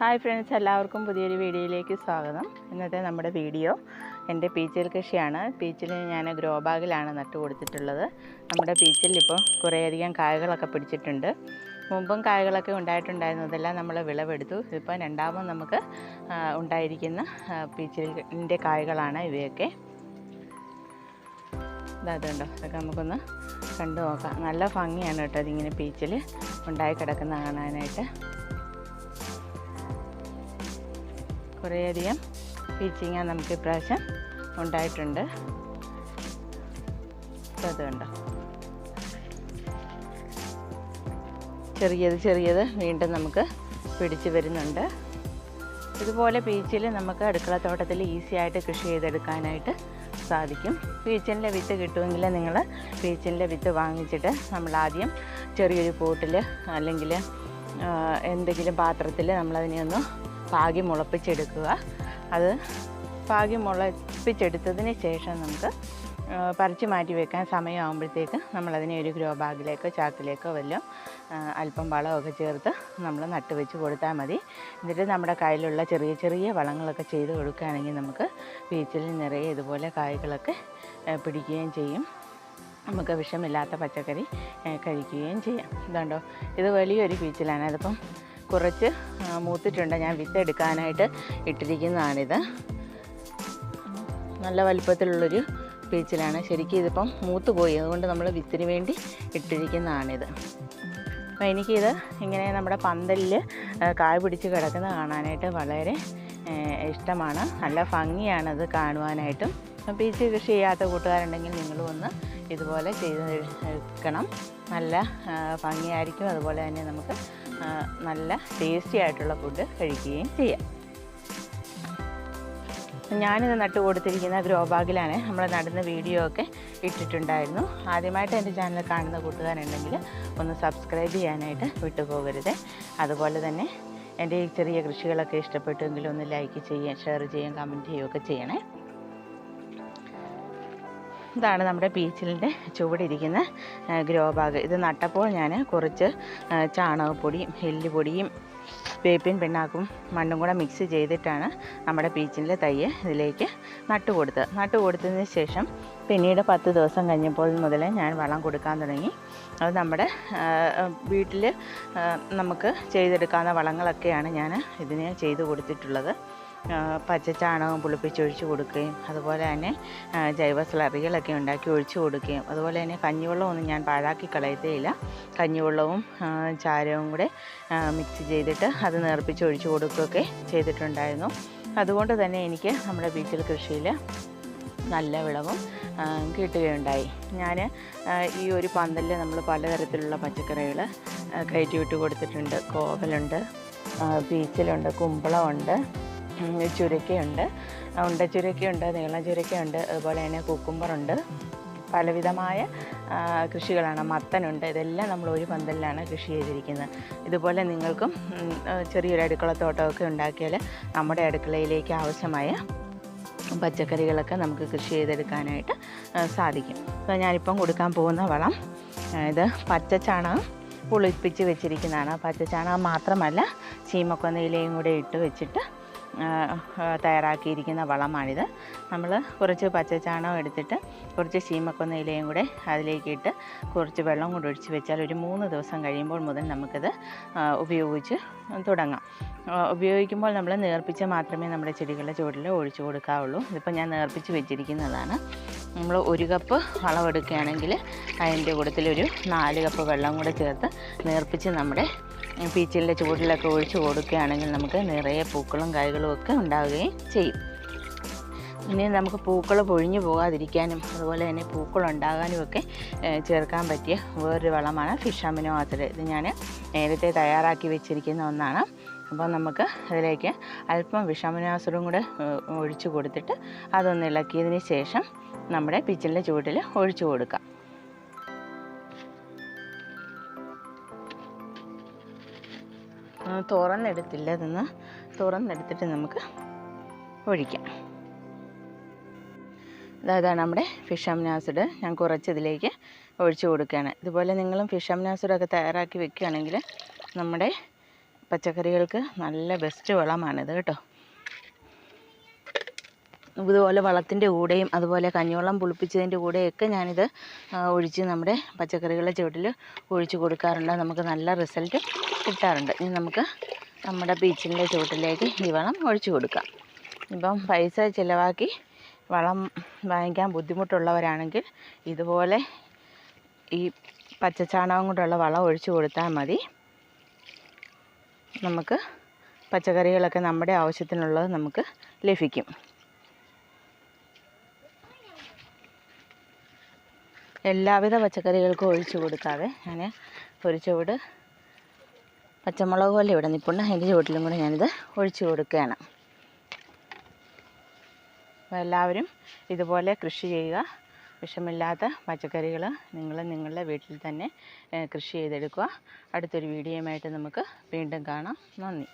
Hi friends എല്ലാവർക്കും പുതിയൊരു വീഡിയോയിലേക്ക് സ്വാഗതം. ഇന്നത്തെ നമ്മുടെ വീഡിയോ എന്റെ പീച്ചിൽ കൃഷിയാണ്. പീച്ചിൽ ഞാൻ ഗ്രോ ബാഗിലാണ് നട്ടു കൊടുത്തിട്ടുള്ളത്. നമ്മുടെ പീച്ചിൽ ഇപ്പോൾ കുറേയധികം കായകളൊക്കെ പിടിച്ചിട്ടുണ്ട്. മുമ്പും കായകളൊക്കെ ഉണ്ടായിട്ടുണ്ടായിരുന്നു അതെല്ലാം നമ്മൾ വിളവെടുത്തു. ഇപ്പോൾ രണ്ടാമത് നമുക്ക് ഉണ്ടായിരിക്കുന്ന പീച്ചിലിന്റെ കായകളാണ് ഇവയൊക്കെ. അതുണ്ടോ അതൊക്കെ നമുക്കൊന്ന് കണ്ടു നോക്കാം. നല്ല ഭംഗിയാണ് കേട്ടോ അതിങ്ങനെ പീച്ചിൽ ഉണ്ടായി കിടക്കുന്ന കാണാനായിട്ട്. കുറേയധികം പീച്ചിങ്ങ നമുക്ക് ഇപ്രാവശ്യം ഉണ്ടായിട്ടുണ്ട്. ഇത് കണ്ടോ? ചെറിയത് ചെറിയത് വീണ്ടും നമുക്ക് പിടിച്ച് വരുന്നുണ്ട്. ഇതുപോലെ പീച്ചിൽ നമുക്ക് അടുക്കളത്തോട്ടത്തിൽ ഈസി ആയിട്ട് കൃഷി ചെയ്തെടുക്കാനായിട്ട് സാധിക്കും. ബീച്ചിന്റെ വിത്ത് കിട്ടുമെങ്കിൽ നിങ്ങൾ ബീച്ചിന്റെ വിത്ത് വാങ്ങിച്ചിട്ട് നമ്മൾ ആദ്യം ചെറിയൊരു പോട്ടിൽ അല്ലെങ്കിൽ എന്തെങ്കിലും പാത്രത്തിൽ നമ്മളതിനെ ഒന്ന് പാകി മുളപ്പിച്ചെടുക്കുക. അത് പാകി മുളപ്പിച്ചെടുത്തതിന് ശേഷം നമുക്ക് പറിച്ച് മാറ്റി വെക്കാൻ സമയമാകുമ്പോഴത്തേക്ക് നമ്മളതിനെ ഒരു ഗ്രോ ബാഗിലേക്കോ ചാക്കിലേക്കോ വല്ലതും അല്പം വളമൊക്കെ ചേർത്ത് നമ്മൾ നട്ട് വെച്ച് കൊടുത്താൽ മതി. എന്നിട്ട് നമ്മുടെ കയ്യിലുള്ള ചെറിയ ചെറിയ വളങ്ങളൊക്കെ ചെയ്ത് കൊടുക്കുകയാണെങ്കിൽ നമുക്ക് പീച്ചിൽ നിറയെ ഇതുപോലെ കായ്കളൊക്കെ പിടിക്കുകയും ചെയ്യും. നമുക്ക് വിഷമില്ലാത്ത പച്ചക്കറി കഴിക്കുകയും ചെയ്യാം. ഇതുണ്ടോ? ഇത് വലിയൊരു പീച്ചിലാണ്. അതിപ്പം കുറച്ച് മൂത്തിട്ടുണ്ട്. ഞാൻ വിത്ത് എടുക്കാനായിട്ട് ഇട്ടിരിക്കുന്നതാണിത്. നല്ല വലിപ്പത്തിലുള്ളൊരു പീച്ചിലാണ്. ശരിക്കും ഇതിപ്പം മൂത്ത് പോയി. അതുകൊണ്ട് നമ്മൾ വിത്തിന് വേണ്ടി ഇട്ടിരിക്കുന്നതാണിത്. അപ്പോൾ എനിക്കിത് ഇങ്ങനെ നമ്മുടെ പന്തലിൽ കായ് പിടിച്ച് കിടക്കുന്ന കാണാനായിട്ട് വളരെ ഇഷ്ടമാണ്. നല്ല ഭംഗിയാണത് കാണുവാനായിട്ടും. പീച്ച് കൃഷി ചെയ്യാത്ത കൂട്ടുകാരുണ്ടെങ്കിൽ നിങ്ങളും ഒന്ന് ഇതുപോലെ ചെയ്ത് എടുക്കണം നല്ല ഭംഗിയായിരിക്കും. അതുപോലെ തന്നെ നമുക്ക് നല്ല ടേസ്റ്റി ആയിട്ടുള്ള ഫുഡ് കഴിക്കുകയും ചെയ്യാം. ഞാനിത് നട്ടു കൊടുത്തിരിക്കുന്ന ഗ്രോ ബാഗിലാണ് നമ്മൾ നടുന്ന വീഡിയോ ഒക്കെ ഇട്ടിട്ടുണ്ടായിരുന്നു. ആദ്യമായിട്ട് എന്റെ ചാനൽ കാണുന്ന കൂട്ടുകാരുണ്ടെങ്കിൽ ഒന്ന് സബ്സ്ക്രൈബ് ചെയ്യാനായിട്ട് വിട്ടുപോകരുത്. അതുപോലെ തന്നെ എന്റെ ഈ ചെറിയ കൃഷികളൊക്കെ ഇഷ്ടപ്പെട്ടുമെങ്കിൽ ഒന്ന് ലൈക്ക് ചെയ്യുക ഷെയർ ചെയ്യുകയും കമന്റ് ചെയ്യുകയൊക്കെ ചെയ്യണേ. ഇതാണ് നമ്മുടെ പീച്ചിലിന്റെ ചുവടിരിക്കുന്ന ഗ്രോ ബാഗ് ഇത് നട്ടപ്പോൾ ഞാൻ കുറച്ച് ചാണകപ്പൊടിയും എല്ലുപൊടിയും വേപ്പിൻ പിണ്ണാക്കും മണ്ണും കൂടെ മിക്സ് ചെയ്തിട്ടാണ് നമ്മുടെ പീച്ചിന്റെ തയ്യ് ഇതിലേക്ക് നട്ടു കൊടുത്തത് നട്ടു കൊടുത്തതിന് ശേഷം പിന്നീട് പത്ത് ദിവസം കഴിഞ്ഞപ്പോൾ മുതലേ ഞാൻ വളം കൊടുക്കാൻ തുടങ്ങി. അത് നമ്മുടെ വീട്ടിൽ നമുക്ക് ചെയ്തെടുക്കാവുന്ന വളങ്ങളൊക്കെയാണ് ഞാൻ ഇതിന് ചെയ്തു കൊടുത്തിട്ടുള്ളത്. പച്ചച്ചാണകം പുളിപ്പിച്ചൊഴിച്ച് കൊടുക്കുകയും അതുപോലെ തന്നെ ജൈവ സ്ലറികളൊക്കെ ഉണ്ടാക്കി ഒഴിച്ച് കൊടുക്കുകയും. അതുപോലെ തന്നെ കഞ്ഞിവെള്ളമൊന്നും ഞാൻ പാഴാക്കി കളയത്തേയില്ല. കഞ്ഞിവെള്ളവും ചാരവും കൂടെ മിക്സ് ചെയ്തിട്ട് അത് നേർപ്പിച്ച് ഒഴിച്ച് കൊടുക്കുകയൊക്കെ ചെയ്തിട്ടുണ്ടായിരുന്നു. അതുകൊണ്ട് തന്നെ എനിക്ക് നമ്മുടെ ബീച്ചിൽ കൃഷിയിൽ നല്ല വിളവും കിട്ടുകയുണ്ടായി. ഞാൻ ഈ ഒരു പന്തലിൽ നമ്മൾ പലതരത്തിലുള്ള പച്ചക്കറികൾ കയറ്റി വിട്ട് കൊടുത്തിട്ടുണ്ട്. കോവലുണ്ട് ബീച്ചിലുണ്ട് കുമ്പളമുണ്ട് ചുരക്കയുണ്ട്. ഉണ്ട ചുരക്കയുണ്ട് നീളം ചുരക്കയുണ്ട് അതുപോലെ തന്നെ കുക്കുമ്പറുണ്ട്. പലവിധമായ കൃഷികളാണ്. മത്തനുണ്ട് ഇതെല്ലാം നമ്മൾ ഒരു പന്തലിലാണ് കൃഷി ചെയ്തിരിക്കുന്നത്. ഇതുപോലെ നിങ്ങൾക്കും ചെറിയൊരു അടുക്കളത്തോട്ടമൊക്കെ ഉണ്ടാക്കിയാൽ നമ്മുടെ അടുക്കളയിലേക്ക് ആവശ്യമായ പച്ചക്കറികളൊക്കെ നമുക്ക് കൃഷി ചെയ്തെടുക്കാനായിട്ട് സാധിക്കും. അപ്പോൾ ഞാനിപ്പം കൊടുക്കാൻ പോകുന്ന വളം ഇത് പച്ചച്ചാണകം പുളിപ്പിച്ച് വെച്ചിരിക്കുന്നതാണ്. പച്ചച്ചാണകം മാത്രമല്ല ചീമക്കൊന്നയിലയും കൂടെ ഇട്ട് വെച്ചിട്ട് തയ്യാറാക്കിയിരിക്കുന്ന വളമാണിത്. നമ്മൾ കുറച്ച് പച്ചച്ചാണകം എടുത്തിട്ട് കുറച്ച് ശീമക്കൊന്ന ഇലയും കൂടെ അതിലേക്കിട്ട് കുറച്ച് വെള്ളം കൂടെ ഒഴിച്ച് വെച്ചാൽ ഒരു മൂന്ന് ദിവസം കഴിയുമ്പോൾ മുതൽ നമുക്കിത് ഉപയോഗിച്ച് തുടങ്ങാം. ഉപയോഗിക്കുമ്പോൾ നമ്മൾ നേർപ്പിച്ച് മാത്രമേ നമ്മുടെ ചെടികളുടെ ചുവട്ടിൽ ഒഴിച്ചു കൊടുക്കാവുള്ളൂ. ഇതിപ്പോൾ ഞാൻ നേർപ്പിച്ച് വെച്ചിരിക്കുന്നതാണ്. നമ്മൾ ഒരു കപ്പ് വളമെടുക്കുകയാണെങ്കിൽ അതിന്റെ കൂട്ടത്തിലൊരു നാല് കപ്പ് വെള്ളം കൂടെ ചേർത്ത് നേർപ്പിച്ച് നമ്മുടെ പീച്ചിലിന്റെ ചൂടിലൊക്കെ ഒഴിച്ച് കൊടുക്കുകയാണെങ്കിൽ നമുക്ക് നിറയെ പൂക്കളും കായ്കളും ഒക്കെ ഉണ്ടാവുകയും ചെയ്യും. ഇനി നമുക്ക് പൂക്കൾ പൊഴിഞ്ഞു പോകാതിരിക്കാനും അതുപോലെ തന്നെ പൂക്കൾ ഉണ്ടാകാനും ഒക്കെ ചേർക്കാൻ പറ്റിയ വേറൊരു വളമാണ് ഫിഷ് അമിനോ ആസിഡ്. ഇത് ഞാൻ നേരത്തെ തയ്യാറാക്കി വെച്ചിരിക്കുന്ന ഒന്നാണ്. അപ്പോൾ നമുക്ക് അതിലേക്ക് അല്പം വിഷാമിനോ ആസിഡും കൂടെ ഒഴിച്ചു കൊടുത്തിട്ട് അതൊന്ന് ഇളക്കിയതിന് ശേഷം നമ്മുടെ പിച്ചിലിന്റെ ചൂട്ടിൽ ഒഴിച്ചു കൊടുക്കാം. തുറന്നെടുത്തില്ല. ഇതൊന്ന് തുറന്നെടുത്തിട്ട് നമുക്ക് ഒഴിക്കാം. അതാണ് നമ്മുടെ ഫിഷ് അമിനാസിഡ് ഞാൻ കുറച്ച് ഇതിലേക്ക് ഒഴിച്ചു കൊടുക്കുകയാണ്. ഇതുപോലെ നിങ്ങളും ഫിഷ് അമിനാസിഡൊക്കെ തയ്യാറാക്കി വെക്കുകയാണെങ്കിൽ നമ്മുടെ പച്ചക്കറികൾക്ക് നല്ല ബെസ്റ്റ് വളമാണിത് കേട്ടോ. ഇതുപോലെ വളത്തിന്റെ കൂടെയും അതുപോലെ കഞ്ഞിവെള്ളം പുളിപ്പിച്ചതിന്റെ കൂടെയൊക്കെ ഞാനിത് ഒഴിച്ച് നമ്മുടെ പച്ചക്കറികളുടെ ചുവട്ടിൽ ഒഴിച്ച് കൊടുക്കാറുണ്ട്. നമുക്ക് നല്ല റിസൾട്ട് കിട്ടാറുണ്ട്. ഇനി നമുക്ക് നമ്മുടെ ബീച്ചിന്റെ ചുവട്ടിലേക്ക് ഈ വളം ഒഴിച്ചു കൊടുക്കാം. ഇപ്പം പൈസ ചിലവാക്കി വളം വാങ്ങിക്കാൻ ബുദ്ധിമുട്ടുള്ളവരാണെങ്കിൽ ഇതുപോലെ ഈ പച്ചച്ചാണകം കൊണ്ടുള്ള വളം ഒഴിച്ചു കൊടുത്താൽ മതി. നമുക്ക് പച്ചക്കറികളൊക്കെ നമ്മുടെ ആവശ്യത്തിനുള്ളത് നമുക്ക് ലഭിക്കും. എല്ലാവിധ പച്ചക്കറികൾക്കും ഒഴിച്ചു കൊടുക്കാതെ ഞാൻ ഒരു ചുവട് പച്ചമുളക് പോലെ ഇവിടെ നിൽപ്പുണ്ട് അതിന്റെ ചുവട്ടിലും കൂടെ ഞാനിത് ഒഴിച്ചു കൊടുക്കുകയാണ്. അപ്പോൾ എല്ലാവരും ഇതുപോലെ കൃഷി ചെയ്യുക. വിഷമില്ലാത്ത പച്ചക്കറികൾ നിങ്ങൾ നിങ്ങളുടെ വീട്ടിൽ തന്നെ കൃഷി ചെയ്തെടുക്കുക. അടുത്തൊരു വീഡിയോയുമായിട്ട് നമുക്ക് വീണ്ടും കാണാം. നന്ദി.